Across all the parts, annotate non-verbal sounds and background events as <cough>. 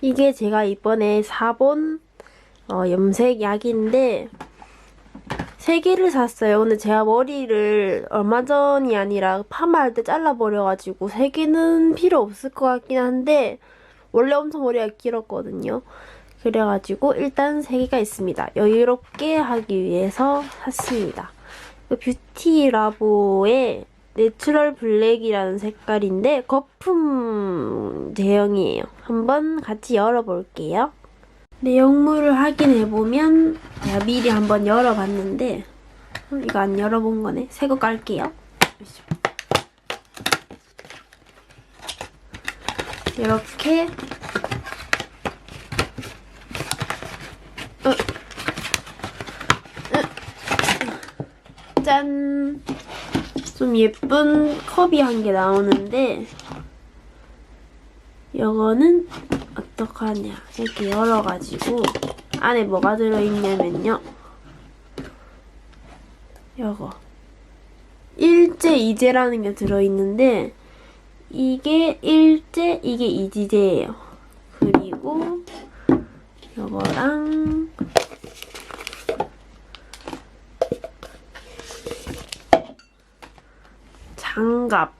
이게 제가 이번에 사본 어, 염색 약인데 세 개를 샀어요. 근데 제가 머리를 얼마 전이 아니라 파마할 때 잘라버려가지고 세 개는 필요 없을 것 같긴 한데 원래 엄청 머리가 길었거든요. 그래가지고 일단 세 개가 있습니다. 여유롭게 하기 위해서 샀습니다. 그 뷰티 라보의 내추럴 블랙이라는 색깔인데 거품 제형이에요. 한번 같이 열어볼게요. 내용물을 확인해보면 제가 미리 한번 열어봤는데 어, 이거 안 열어본 거네. 새 거 깔게요. 이렇게 어. 어. 짠! 좀 예쁜 컵이 한 개 나오는데 이거는 어떡하냐. 이렇게 열어가지고 안에 뭐가 들어있냐면요. 이거. 일제 이제라는 게 들어있는데 이게 일제 이게 이지제예요. 그리고 이거랑 장갑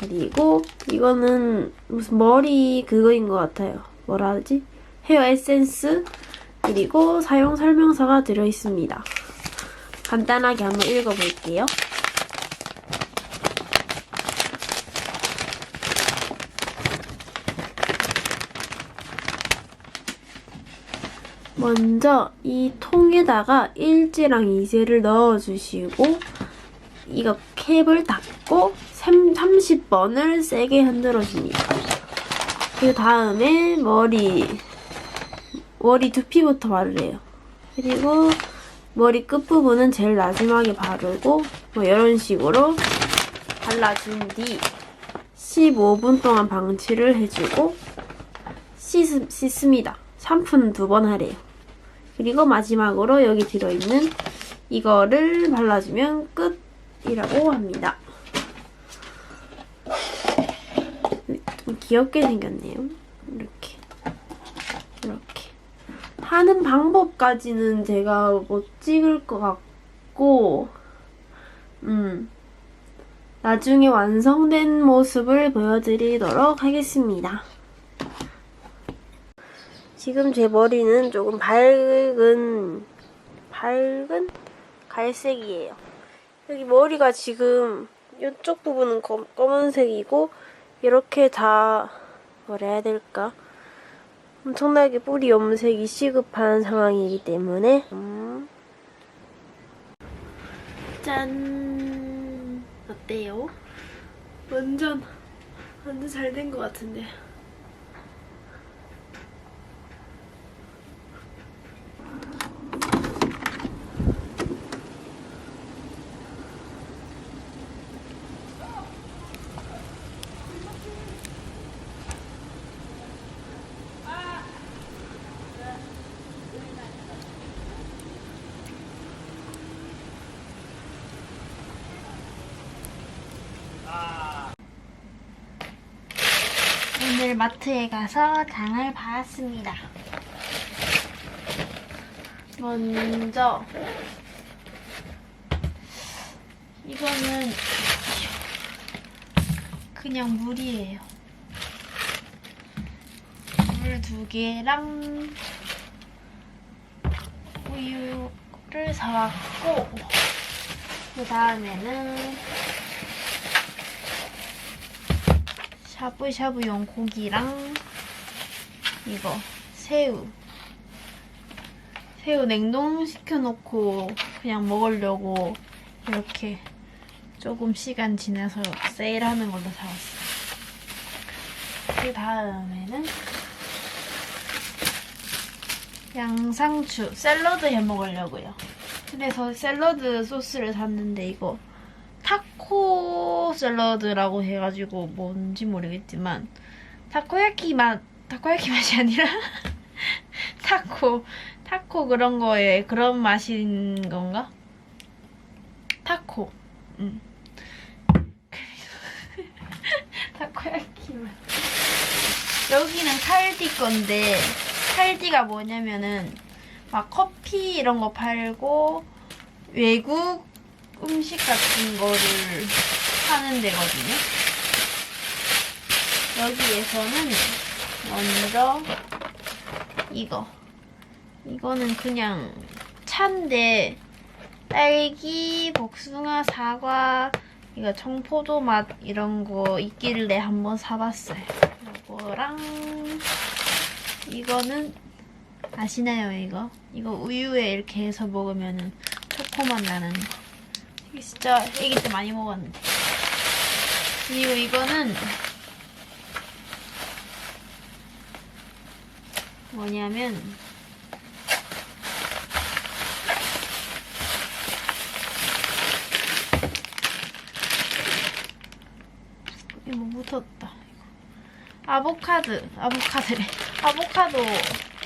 그리고 이거는 무슨 머리 그거인 것 같아요. 뭐라 하지? 헤어 에센스 그리고 사용 설명서가 들어 있습니다. 간단하게 한번 읽어볼게요. 먼저 이 통에다가 일지랑 이제를 넣어주시고 이거 캡을 닫고 30번을 세게 흔들어 줍니다. 그 다음에 머리 머리 두피부터 바르래요. 그리고 머리 끝부분은 제일 마지막에 바르고 뭐 이런 식으로 발라준 뒤 15분 동안 방치를 해주고 씻, 씻습니다. 샴푸는 두 번 하래요. 그리고 마지막으로 여기 들어있는 이거를 발라주면 끝 이라고 합니다. 좀 귀엽게 생겼네요. 이렇게. 이렇게. 하는 방법까지는 제가 못 찍을 것 같고, 음. 나중에 완성된 모습을 보여드리도록 하겠습니다. 지금 제 머리는 조금 밝은, 밝은 갈색이에요. 여기 머리가 지금 이쪽 부분은 검, 검은색이고, 이렇게 다 뭐라 해야 될까 엄청나게 뿌리 염색이 시급한 상황이기 때문에 음. 짠 어때요? 완전 완전 잘 된 것 같은데 오늘 마트에 가서 장을 봐왔습니다. 먼저 이거는 그냥 물이에요. 물 두 개랑 우유를 사왔고 그 다음에는 샤브샤브용 고기랑 이거 새우 새우 냉동시켜 놓고 그냥 먹으려고 이렇게 조금 시간 지나서 세일하는 걸로 사왔어요. 그 다음에는 양상추 샐러드 해 먹으려고요. 그래서 샐러드 소스를 샀는데 이거 타코 샐러드라고 해가지고 뭔지 모르겠지만 타코야키 맛 타코야키 맛이 아니라 <laughs> 타코 타코 그런 거에 그런 맛인 건가? 타코 음. <laughs> 타코야키 맛 여기는 칼디 건데 칼디가 뭐냐면은 막 커피 이런 거 팔고 외국 음식 같은 거를 하는 데거든요. 여기에서는 먼저 이거 이거는 그냥 차인데 딸기, 복숭아, 사과, 이거 청포도 맛 이런 거 있길래 한번 사봤어요. 이거랑 이거는 아시나요 이거? 이거 우유에 이렇게 해서 먹으면은 초코맛 나는 거. 이게 진짜 애기 때 많이 먹었는데. 그리고 이거는 뭐냐면 이거 묻었다. 아보카드, 아보카드래. <laughs> 아보카도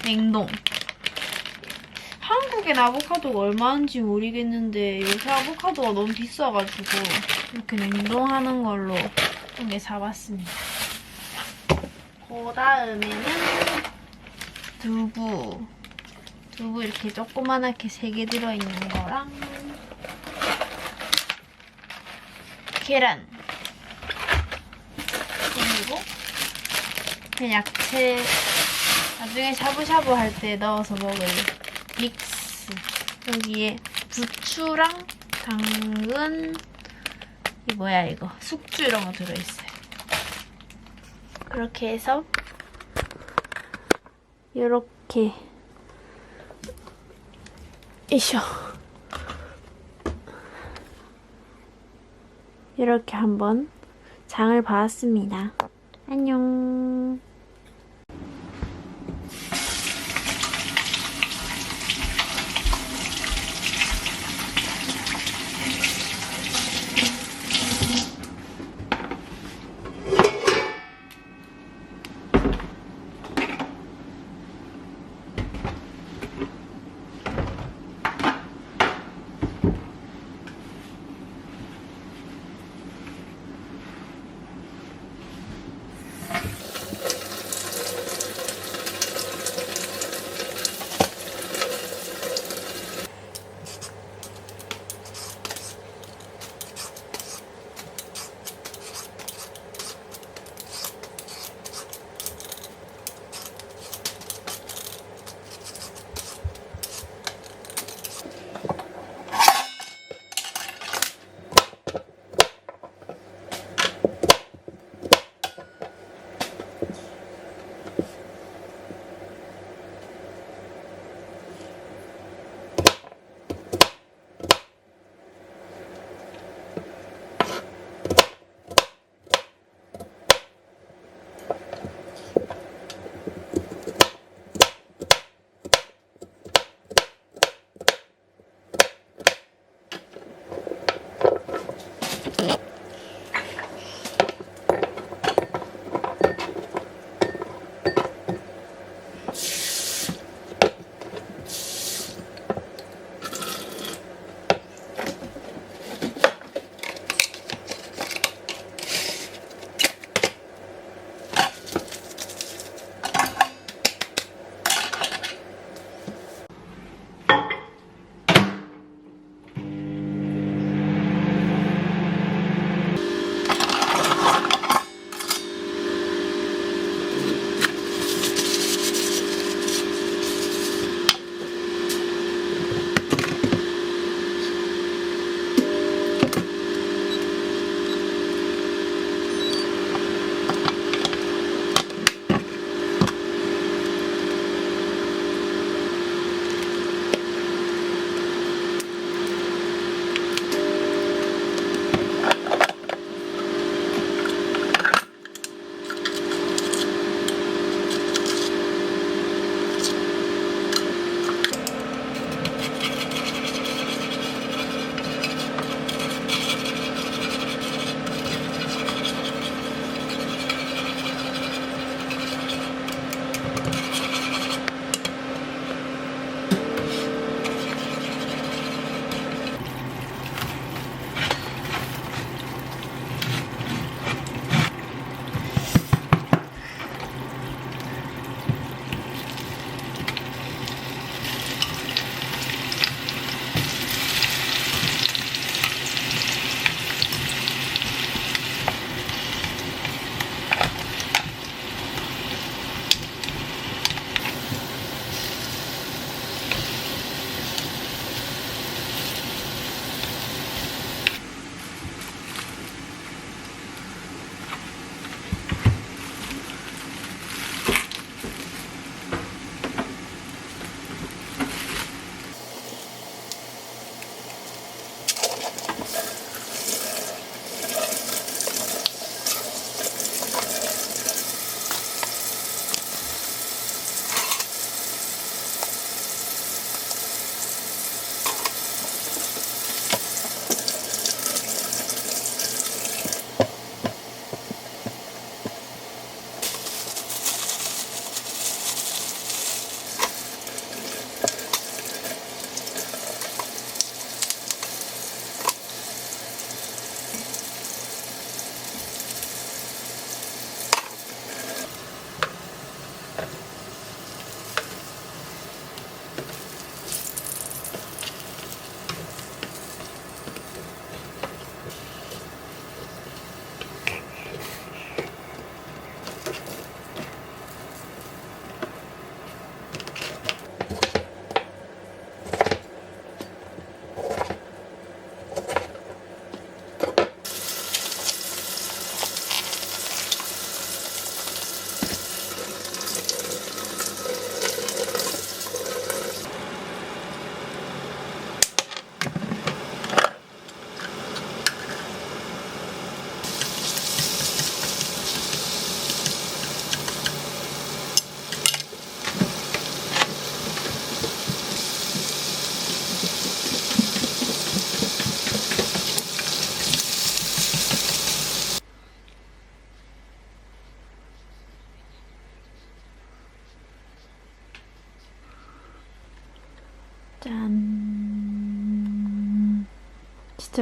냉동. 한국엔 아보카도가 얼마인지 모르겠는데 요새 아보카도가 너무 비싸가지고 이렇게 냉동하는 걸로 좀 사봤습니다. 그 다음에는 두부. 두부 이렇게 조그만하게 세개 들어있는 거랑 계란. 그리고 그냥 야채 나중에 샤브샤브 할 때 넣어서 먹을 믹스 여기에 부추랑 당근 이 뭐야 이거 숙주 이런 거 들어있어요 그렇게 해서 이렇게 이쇼 이렇게 한번 장을 봐왔습니다. 안녕.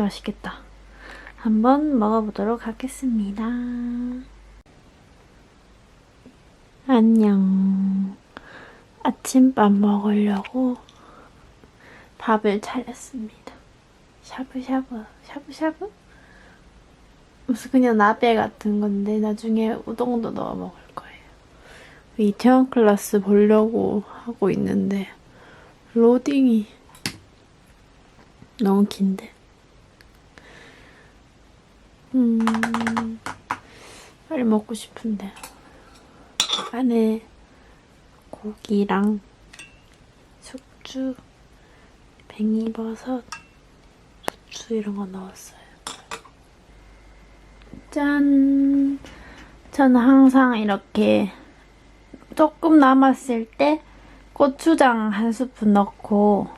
맛있겠다. 한번 먹어보도록 하겠습니다. 안녕. 아침밥 먹으려고 밥을 차렸습니다. 샤브샤브, 샤브샤브? 무슨 그냥 나베 같은 건데 나중에 우동도 넣어 먹을 거예요. 이태원 클래스 보려고 하고 있는데 로딩이 너무 긴데. 음, 빨리 먹고 싶은데. 안에 고기랑 숙주, 뱅이버섯, 고추 이런 거 넣었어요. 짠! 저는 항상 이렇게 조금 남았을 때 고추장 한 스푼 넣고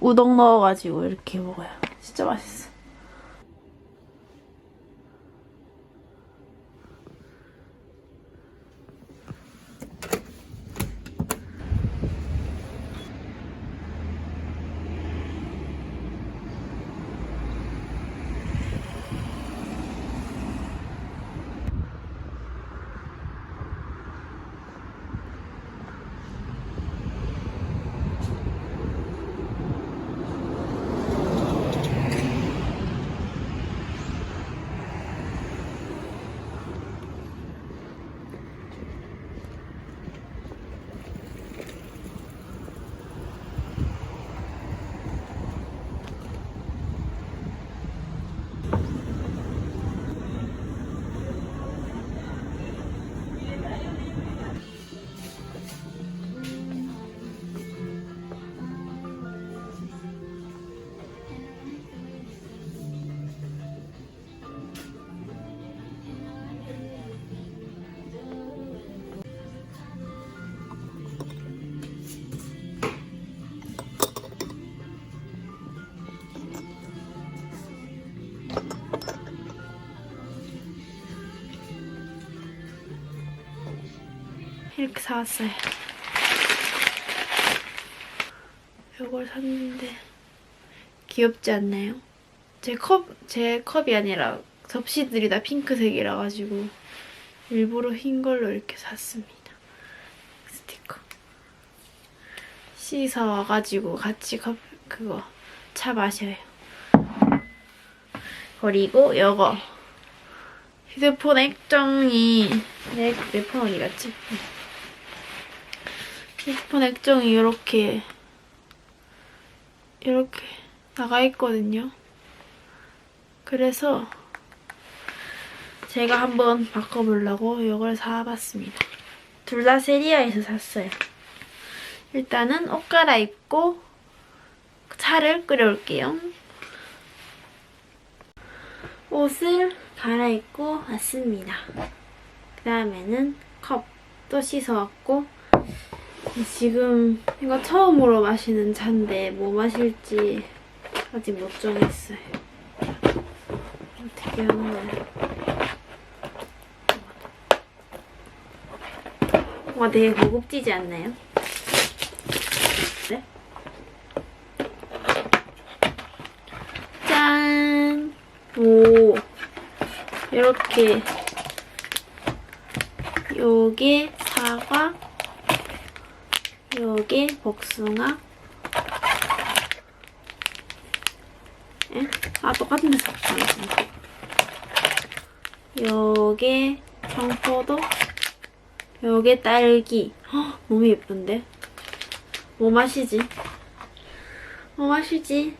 우동 넣어가지고 이렇게 먹어요. 진짜 맛있어. 이렇게 사왔어요. 이걸 샀는데 귀엽지 않나요? 제 컵, 제 컵이 아니라 접시들이 다 핑크색이라 가지고 일부러 흰 걸로 이렇게 샀습니다. 스티커. 씻어 와가지고 같이 컵 그거 차 마셔요. 그리고 요거 휴대폰 액정이 내, 내폰 어디 갔지? 휴대폰 액정이 이렇게 이렇게 나가 있거든요. 그래서 제가 한번 바꿔보려고 이걸 사봤습니다. 둘 다 세리아에서 샀어요. 일단은 옷 갈아입고 차를 끓여올게요. 옷을 갈아입고 왔습니다. 그 다음에는 컵도 씻어왔고 지금 이거 처음으로 마시는 차인데 뭐 마실지 아직 못 정했어요. 어떻게 하는 거야? 와 되게 고급지지 않나요? 네? 짠! 오 이렇게 요게 사과 요게 복숭아 에? 아 똑같은 데서 샀어 요게 청포도 요게 딸기 헉, 너무 예쁜데 뭐 마시지? 뭐 마시지?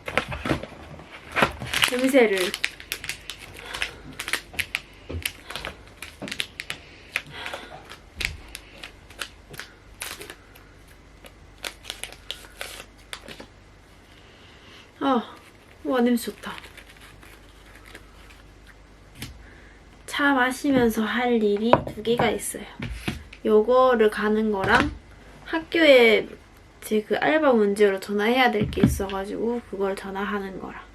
냄새를 아, 와 냄새 좋다. 차 마시면서 할 일이 두 개가 있어요. 요거를 가는 거랑 학교에 제 그 알바 문제로 전화해야 될 게 있어가지고 그걸 전화하는 거랑.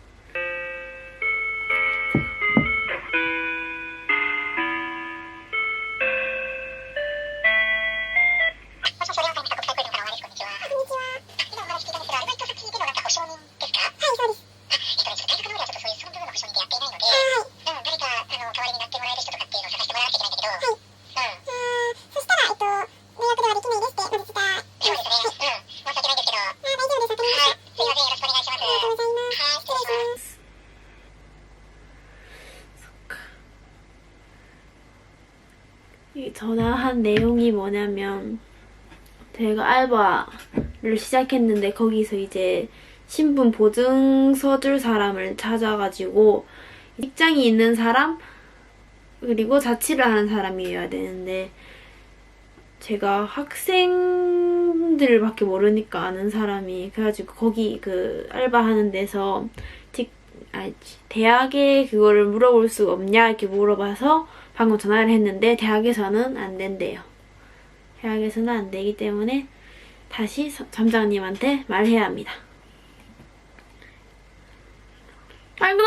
전화한 내용이 뭐냐면 제가 알바를 시작했는데 거기서 이제 신분 보증서 줄 사람을 찾아가지고 직장이 있는 사람 그리고 자취를 하는 사람이어야 되는데 제가 학생들밖에 모르니까 아는 사람이 그래가지고 거기 그 알바하는 데서 직 아니 대학에 그거를 물어볼 수가 없냐 이렇게 물어봐서 방금 전화를 했는데 대학에서는 안 된대요. 대학에서는 안 되기 때문에 다시 서- 점장님한테 말해야 합니다. 아이고!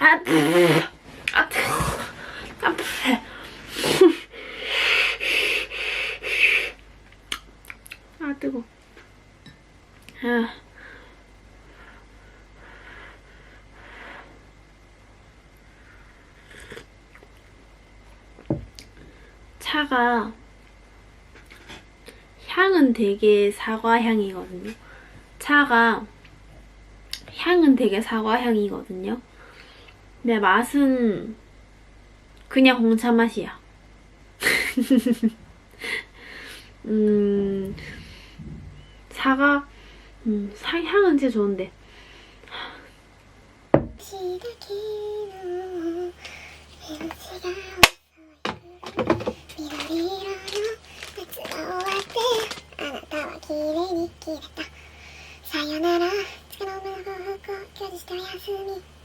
아, 뜨- 아, 뜨- 아, 뜨- 아, 뜨거. 아. 차가 향은 되게 사과 향이거든요. 차가 향은 되게 사과 향이거든요. 근데 맛은 그냥 홍차 맛이야. <laughs> 음, 사과, 음, 사, 향은 진짜 좋은데. 綺麗に切れた。さよなら。つかの目の報復を享受しておやすみ。